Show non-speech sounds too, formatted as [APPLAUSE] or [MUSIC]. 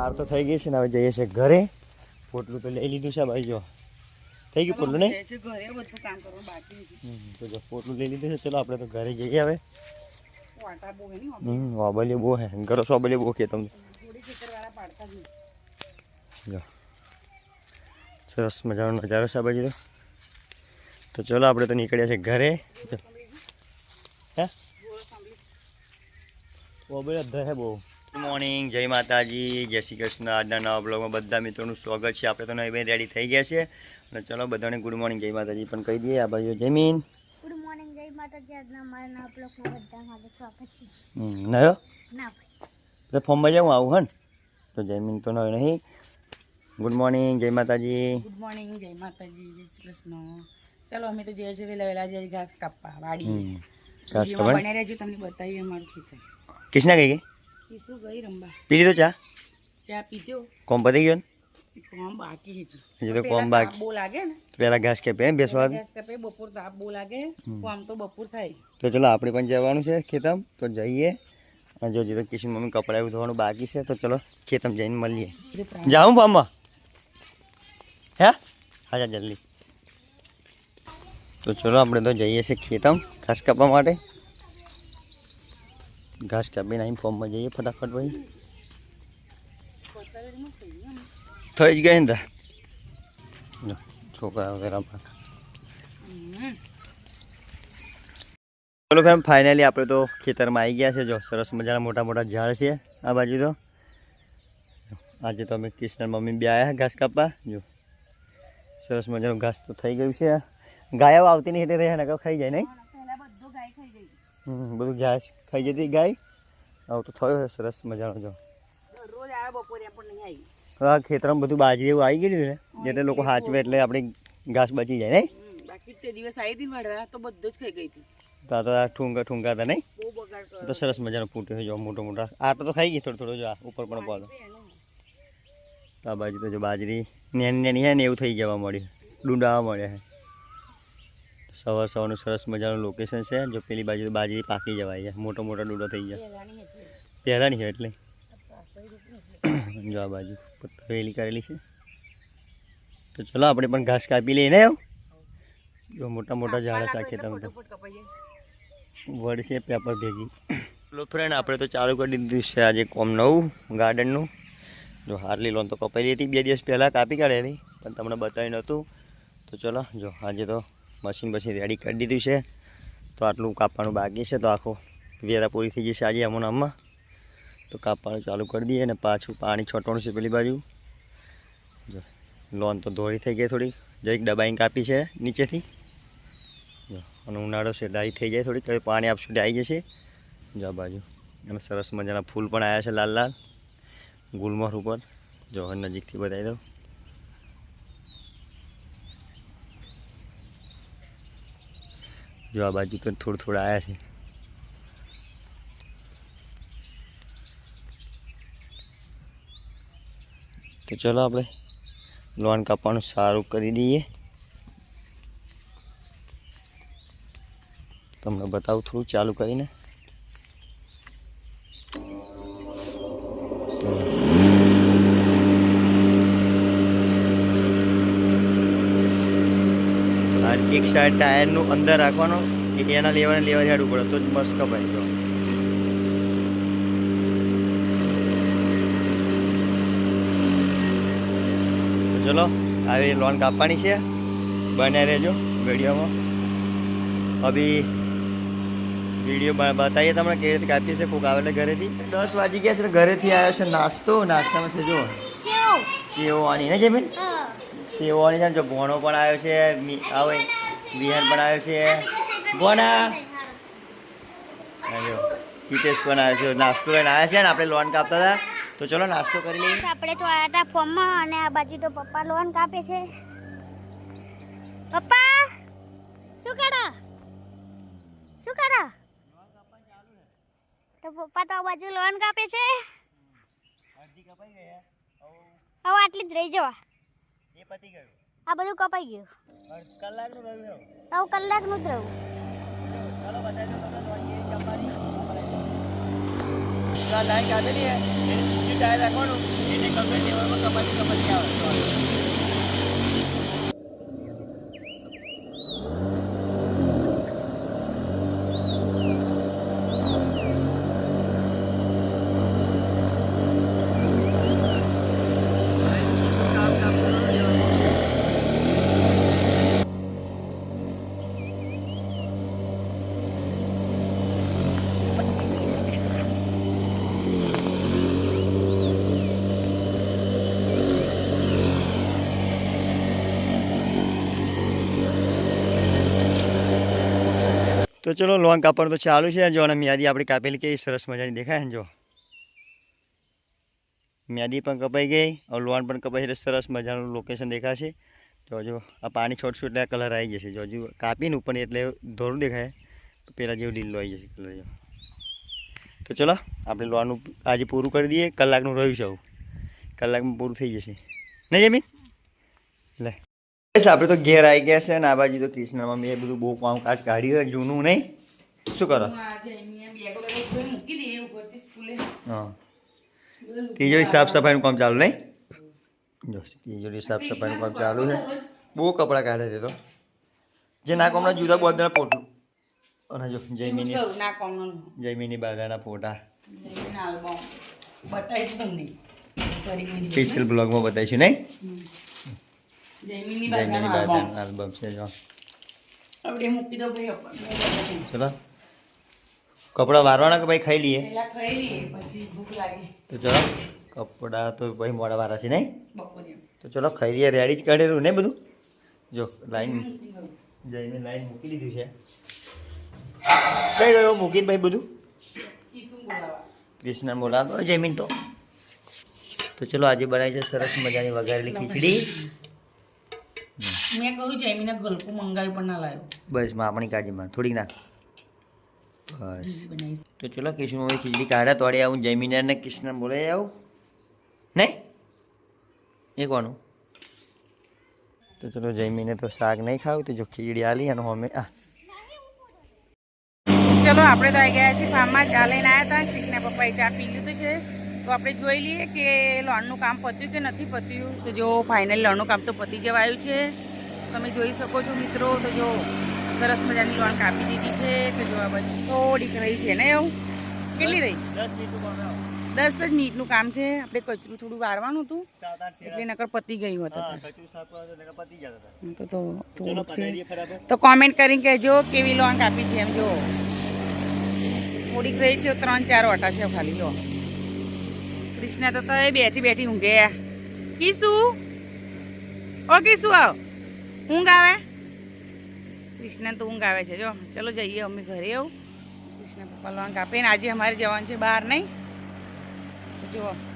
ચાર તો થઈ ગઈ છે ને હવે જઈએ છે ઘરે. પોટલું તો લઈ લીધું છે ભાઈ જો. થઈ ગયું પોટલું નહીં? તો જો પોટલું લઈ લીધું છે ચલો આપણે તો ઘરે જઈએ હવે. વાટા બહુ હે હમ વાબલીઓ બહુ હે. ઘરો સોબલીઓ બહુ કે તમને. જ સરસ મજાનો નજારો છે બાજુ તો. ચલો આપણે તો નીકળ્યા છે ઘરે. હે? વાબલી અધર હે બહુ. ગુડ મોર્નિંગ જય માતાજી જય શ્રી કૃષ્ણ. આજના નવા બ્લોગમાં બધા મિત્રોનું સ્વાગત છે. આપણે તો નવી રેડી થઈ ગયા છે. અને ચલો બધાને ગુડ મોર્નિંગ જય માતાજી પણ કહી દઈએ. આ બાજુ જમીન. ગુડ મોર્નિંગ જય માતાજી. આજના મારા નવા બ્લોગમાં બધા સ્વાગત છે. હમ, નયો? ના ભાઈ. તો ફોર્મમાં જાઉં આવું હન? તો જયમીન તો નયો નહીં. ગુડ મોર્નિંગ જય માતાજી. ગુડ મોર્નિંગ જય માતાજી જય શ્રી કૃષ્ણ. ચાલો અમે તો જઈએ છીએ વહેલા વહેલા. જઈએ ઘાસ કાપવા વાડી. ઘાસ કાપવા. બને રહેજો તમને બતાવીએ અમારું ખેતર. કિસના કઈ ગઈ? પીસું ગઈ રંબા પી લીધો ચા? ચા પીધો. કોમ પતી ગયો ને? કોમ બાકી છે તો કોમ બાકી. બહુ લાગે ને? પેલા ઘાસ કે પે બેસવા દે. ગેસ કપે બપોર તાપ બહુ લાગે. કોમ તો બપોર થાય. તો ચલો આપણે પણ જવાનું છે ખેતમ. તો જઈએ. અને જો તો કિશન મમ્મી કપડા એવું ધોવાનું બાકી છે. તો ચલો ખેતમ જઈને મળીએ. જાઉં ફાર્મમાં? હે? હા જા જલ્દી તો ચલો આપણે તો જઈએ છીએ ખેતમ ઘાસ કાપવા માટે. ઘાસ કાપીને અહીં ફોર્મમાં જઈએ ફટાફટ ભાઈ. થઈ જ ગયા ને છોકરા વગેરે ચલો ફેમ ફાઇનલી આપણે તો ખેતરમાં આવી ગયા છે. જો, સરસ મજાના મોટા મોટા ઝાડ છે આ બાજુ તો. આજે તો અમે કૃષ્ણ મમ્મી બે આવ્યા ઘાસ કાપવા. જો, સરસ મજાનું ઘાસ તો થઈ ગયું છે. ગાયો આવતી નહીં એટલે રહ્યા ને ખાઈ જાય નહીં પહેલા બધું ગાય ખાઈ ગઈ હમ, બધું ઘાસ ખાઈ જતી ગાય. આવું તો થયો છે સરસ મજાનો જો. દરરોજ આવે બપોરે પણ નહીં આવી. આ ખેતરમાં બધું બાજરી એવું આવી ગયું ને એટલે લોકો હાચવે એટલે આપણે ઘાસ બચી જાય નહીં? હમ, બાકી તે દિવસ આવી હતી ને વાળવા તો બધું જ ખાઈ ગઈ હતી. તો આ તો આ ઠુંગા ઠુંગા હતા નહીં? બહુ બગાડ કર્યો. તો સરસ મજાનો ફૂટ્યો છે જો મોટો મોટા. આટો તો ખાઈ ગઈ થોડો થોડો જો આ ઉપર પણ પાડો. તો આ બાજુ તો જો બાજરી નેની નેની હે ને એવું થઈ જવા મળ્યું ડુંડાવા મળ્યા છે. સવાર સવારનું સરસ મજાનું લોકેશન છે જો પેલી બાજુ બાજરી પાકી જવાય છે. મોટો મોટો ડૂડો થઈ જાય પહેલાની નહીં છે એટલે. [COUGHS] જો આ બાજુ પથ્થરેલી કરેલી છે. તો ચલો આપણે પણ ઘાસ કાપી લઈને આવ. જો મોટા મોટા ઝાડ સાખીએ તમે તો. વડ છે પેપર ભેગી. લો ફ્રેન્ડ આપણે તો ચાલુ કરી દીધું છે આજે કોમ નવું ગાર્ડનનું જો હાર્લી લોન તો કપાયેલી હતી બે દિવસ પહેલાં કાપી કાઢેલી પણ તમને બતાવી નહોતું. તો ચલો જો આજે તો મશીન પછી રેડી કરી દીધું છે. તો આટલું કાપવાનું બાકી છે. તો આખો વેરા પૂરી થઈ જશે આજે અમુન આમમાં તો કાપવાનું ચાલુ કરી દઈએ અને પાછું પાણી છોટવાનું છે પેલી બાજુ. જો, લોન તો ધોળી થઈ ગઈ થોડી જરીક દબાઈને કાપી છે નીચેથી. જો, અને ઉનાળો છે, ડાઈ થઈ જાય થોડીક. હવે પાણી આપશું ડાઈ જશે. જો આ બાજુ. અને સરસ મજાના ફૂલ પણ આવ્યા છે લાલ લાલ. ગુલમોહર ઉપર. જો નજીકથી બતાવી દઉં. જો આ બાજુ તો થોડું થોડા આવ્યા છે. તો ચલો આપણે લોન કાપવાનું સારું કરી દઈએ. તમને બતાવું થોડું ચાલુ કરીને. એક સાઈડ ટાયરનું અંદર રાખવાનું એના લેવાને લેવા હેડવું પડે તો જ મસ્ત કપાય ગયો તો ચલો આવી લોન કાપવાની છે. બને રહેજો વિડીયોમાં. અભી વીડિયો બ- બતાવીએ તમને કેવી રીતે કાપીએ છીએ કોક આવે એટલે ઘરેથી. દસ વાગી ગયા છે ઘરેથી આવ્યો છે નાસ્તો નાસ્તામાં છે જો સેવ. આની ને જમીન? હા સેવવાની છે ને જો ભોણો પણ આવ્યો છે આવે બિહાર પણ આવ્યો છે. આ હિતેશ પણ આવ્યો છે. નાસ્તો લઈને આવ્યા છે ને આપણે લોન કાપતા હતા. તો ચલો નાસ્તો કરી લઈએ. આપણે તો આવ્યા હતા ફોર્મમાં અને આ બાજુ તો પપ્પા લોન કાપે છે. પપ્પા શું કરો? શું કરો? તો પપ્પા તો આ બાજુ લોન કાપે છે. હવે આટલી જ રહી જવા. એ પતી ગયું. આ બધું કપાઈ ગયું. કલાકનું રહ્યું હવે કલાકનું જ રહ્યું ચાલો બતાવી દો તમને કેવી કાપવાની લાઈન કાપેલી હે એને ટાયર રાખવાનું એટલે કમ્પ્લેટ લેવલમાં કપાતી કપાતી આવે. તો ચલો લોન કાપડ તો ચાલુ છે, જો અને મ્યાદી આપણે કાપેલી કેવી સરસ મજાની દેખાય જો. મ્યાદી પણ કપાઈ ગઈ અને લોન પણ કપાઈ એટલે સરસ મજાનું લોકેશન દેખાશે. તો જો, આ પાણી છોડશું એટલે કલર આવી જશે. જો, હજુ કાપીને ઉપર એટલે ધોરું દેખાય. પહેલાં જેવું લીલો આવી જશે કલર જો. તો ચલો, આપણે લોનનું આજે પૂરું કરી દઈએ, કલાકનું રહ્યું છે આવું. કલાકમાં પૂરું થઈ જશે. નહીં, જમીન? લે. બસ આપણે તો ઘેર આવી ગયા છે ને આ બાજુ તો કૃષ્ણમાં મેં બધું બહુ કામકાજ કાઢ્યું હોય જૂનું નહીં? શું કરો? તિજોરી સાફ સફાઈનું કામ ચાલુ નહીં? જો તિજોરી સાફ સફાઈનું કામ ચાલુ છે. બહુ કપડાં કાઢે છે તો. જે ના કોમના જુદા બધા પોટલું અને જો જયમીની જયમીની બાગાના ફોટા. સ્પેશિયલ બ્લોગમાં બતાવીશું નહીં? જયમીની જયમીની આલ્બમ છે જો. આપણે મૂકી દો ભાઈ ઉપર. ચલો. કપડાં વારવાના કે ભાઈ ખાઈ લઈએ? ખાઈ લઈએ પછી ભૂખ લાગી. તો ચલો કપડાં તો ભાઈ મોડા વાળા છે નહીં? તો ચલો ખાઈ લઈએ રેડી જ કાઢેલું ને બધું? જો લાઈન જઈને લાઈન મૂકી દીધું છે. કઈ ગયો મૂકીને ભાઈ બધું? કૃષ્ણ બોલાવો જમીન તો. તો ચલો આજે બનાવી છે સરસ મજાની વઘારેલી ખીચડી. મેં કહ્યું જયમીને ગલકું મંગાવ્યું પણ ના લાવ્યો. બસ માપણી કાજીમાં થોડીક નાખ. બસ. તો ચલો કૃષ્ણ હવે ખીચડી કાઢ્યા તોડે આવું જમીને ને કૃષ્ણ બોલે આવું. નહીં એ કોનું તો ચલો જમીને તો શાક નહીં ખાવું તો જો ખીચડી આલી અને અમે આ. ચલો આપણે તો આવી ગયા છીએ ફાર્મમાં. ચા લઈને આવ્યા હતા. કૃષ્ણ પપ્પાએ ચા પી લીધું છે. તો આપણે જોઈ લઈએ કે લોનનું કામ પત્યું કે નથી પત્યું? તો જો ફાઇનલ લોનનું કામ તો પતી જવાયું છે. તમે જોઈ શકો છો મિત્રો તો જો સરસ મજાની લોન કાપી દીધી છે. તો જો આ બધી થોડીક રહી છે ને એવું? કેટલી રહી? દસ જ મિનિટનું કામ છે. આપણે કચરું થોડું વારવાનું હતું. એટલે નકર પતી ગયું હતું. તો છે. તો કોમેન્ટ કરીને કહેજો કેવી લોન કાપી છે એમ જો. થોડીક રહી છે ત્રણ ચાર ઓટા છે ખાલી લો કૃષ્ણ તો તોય બેઠી બેઠી ઊંઘે કીસુ? ઓ કીસુ આવ. ઊંઘ આવે? કૃષ્ણ તો ઊંઘ આવે છે. જો, ચલો જઈએ, અમે ઘરે આવું. કૃષ્ણ પપ્પા લોન કાપે ને આજે અમારે જવાનું છે બહાર નહીં. જુઓ.